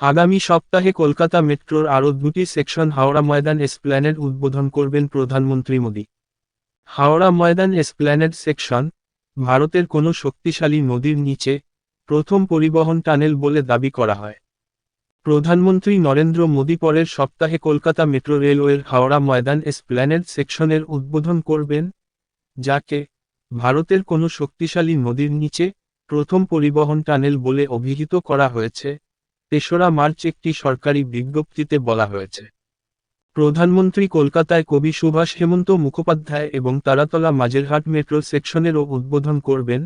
আগামী সপ্তাহে কলকাতা মেট্রোর আরও দুটি সেকশন হাওড়া ময়দান এসপ্ল্যানেড উদ্বোধন করবেন প্রধানমন্ত্রী মোদী। হাওড়া ময়দান এসপ্ল্যানেড সেকশন, ভারতের কোনো শক্তিশালী নদীর নিচে প্রথম পরিবহন টানেল বলে দাবি করা হয়। প্রধানমন্ত্রী নরেন্দ্র মোদী পরের সপ্তাহে কলকাতা মেট্রো রেলওয়ের হাওড়া ময়দান এসপ্ল্যানেড সেকশনের উদ্বোধন করবেন যাকে ভারতের কোনো শক্তিশালী নদীর নিচে প্রথম পরিবহন টানেল বলে অভিহিত করা হয়েছে, তেসরা মার্চ একটি সরকারি বিজ্ঞপ্তিতে বলা হয়েছে। প্রধানমন্ত্রী কলকাতায় কবি সুভাষ হেমন্ত মুখোপাধ্যায় এবং তারাতলা মাঝেরহাট মেট্রো সেকশনেরও উদ্বোধন করবেন,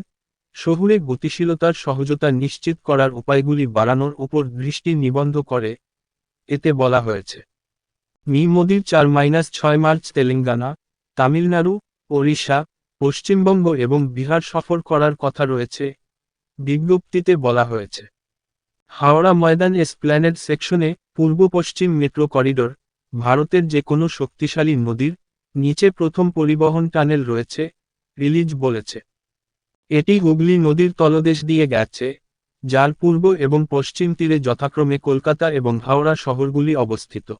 শহুরে গতিশীলতার সহজতা নিশ্চিত করার উপায়গুলি বাড়ানোর উপর দৃষ্টি নিবন্ধ করে, এতে বলা হয়েছে। মি মোদির চার মাইনাস ছয় মার্চ তেলেঙ্গানা, তামিলনাড়ু ওড়িশা, পশ্চিমবঙ্গ এবং বিহার সফর করার কথা রয়েছে, বিজ্ঞপ্তিতে বলা হয়েছে। হাওড়া ময়দান এসপ্ল্যানেড সেকশনে পূর্ব পশ্চিম মেট্রো করিডোর, ভারতের যে কোনো শক্তিশালী নদীর নিচে প্রথম পরিবহন টানেল রয়েছে, রিলিজ বলেছে। এটি হুগলি নদীর তলদেশ দিয়ে গেছে, যার পূর্ব এবং পশ্চিম তীরে যথাক্রমে কলকাতা এবং হাওড়া শহরগুলি অবস্থিত।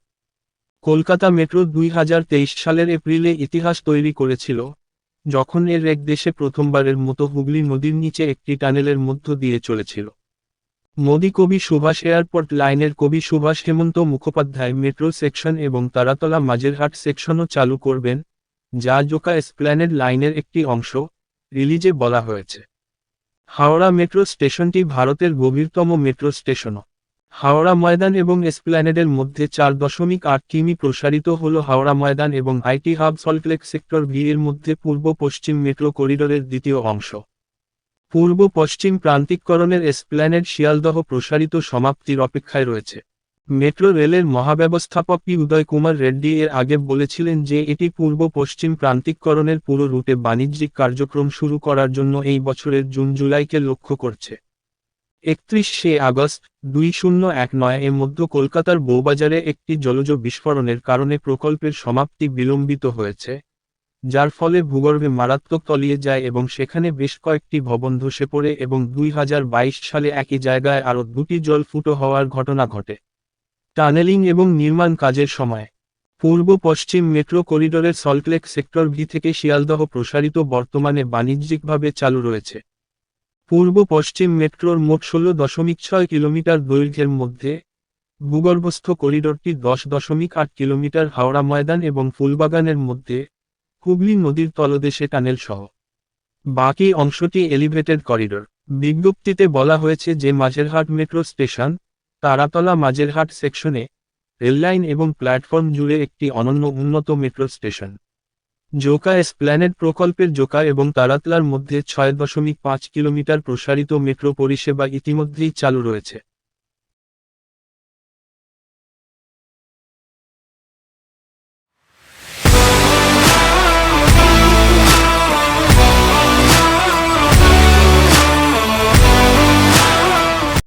কলকাতা মেট্রো দুই হাজার তেইশ সালের এপ্রিলে ইতিহাস তৈরি করেছিল, যখন এর এক দেশে প্রথমবারের মতো হুগলি নদীর নিচে একটি টানেলের মধ্য দিয়ে চলেছিল। মোদি কবি সুভাষ এয়ারপোর্ট লাইনের কবি সুভাষ হেমন্ত মুখোপাধ্যায় মেট্রো সেকশন এবং তারাতলা মাঝেরহাট সেকশনও চালু করবেন, যা জোকা এসপ্ল্যানেড লাইনের একটি অংশ, রিলিজে বলা হয়েছে। হাওড়া মেট্রো স্টেশনটি ভারতের গভীরতম মেট্রো স্টেশনও। হাওড়া ময়দান এবং এসপ্ল্যানেডের মধ্যে চার দশমিক আট কিমি প্রসারিত হল হাওড়া ময়দান এবং IT hub Salt Lake sector V এর মধ্যে পূর্ব পশ্চিম মেট্রো করিডোরের দ্বিতীয় অংশ। পূর্ব পশ্চিম প্রান্তিককরণের এসপ্ল্যানেড শিয়ালদহ প্রসারিত সমাপ্তির অপেক্ষায় রয়েছে। মেট্রো রেলের মহাব্যবস্থাপক পি উদয় কুমার রেড্ডি এর আগে বলেছিলেন যে এটি পূর্ব পশ্চিম প্রান্তিককরণের পুরো রুটে বাণিজ্যিক কার্যক্রম শুরু করার জন্য এই বছরের জুন জুলাইকে লক্ষ্য করছে। একত্রিশে আগস্ট, দুই শূন্য এক নয় এর মধ্যে কলকাতার বৌবাজারে একটি জলজ বিস্ফোরণের কারণে প্রকল্পের সমাপ্তি বিলম্বিত হয়েছে, যার ফলে ভূগর্ভে মারাত্মক তলিয়ে যায় এবং সেখানে বেশ কয়েকটি ভবন ধসে পড়ে এবং দুই হাজার বাইশ সালে একই জায়গায় আরও দুটি জল ফুটো হওয়ার ঘটনা ঘটে। টানেলিং এবং নির্মাণ কাজের সময়, পূর্ব পশ্চিম মেট্রো করিডোরের সল্টলেক সেক্টর ভি থেকে শিয়ালদহ প্রসারিত বর্তমানে বাণিজ্যিকভাবে চালু রয়েছে। পূর্ব পশ্চিম মেট্রোর মোট ষোলো দশমিক ছয় কিলোমিটার দৈর্ঘ্যের মধ্যে ভূগর্ভস্থ করিডোরটি দশ দশমিক আট কিলোমিটার হাওড়া ময়দান এবং ফুলবাগানের মধ্যে হুগলি নদীর তলদেশে টানেল সহ বাকি অংশটি এলিভেটেড করিডোর। বিজ্ঞপ্তিতে বলা হয়েছে যে মাঝেরহাট মেট্রো স্টেশন তারাতলা মাঝেরহাট সেকশনে রেললাইন এবং প্ল্যাটফর্ম জুড়ে একটি অনন্য উন্নত মেট্রো স্টেশন। জোকা এসপ্ল্যানেড প্রকল্পের জোকা এবং তারাতলার মধ্যে ছয় দশমিক পাঁচ কিলোমিটার প্রসারিত মেট্রো পরিষেবা ইতিমধ্যেই চালু রয়েছে।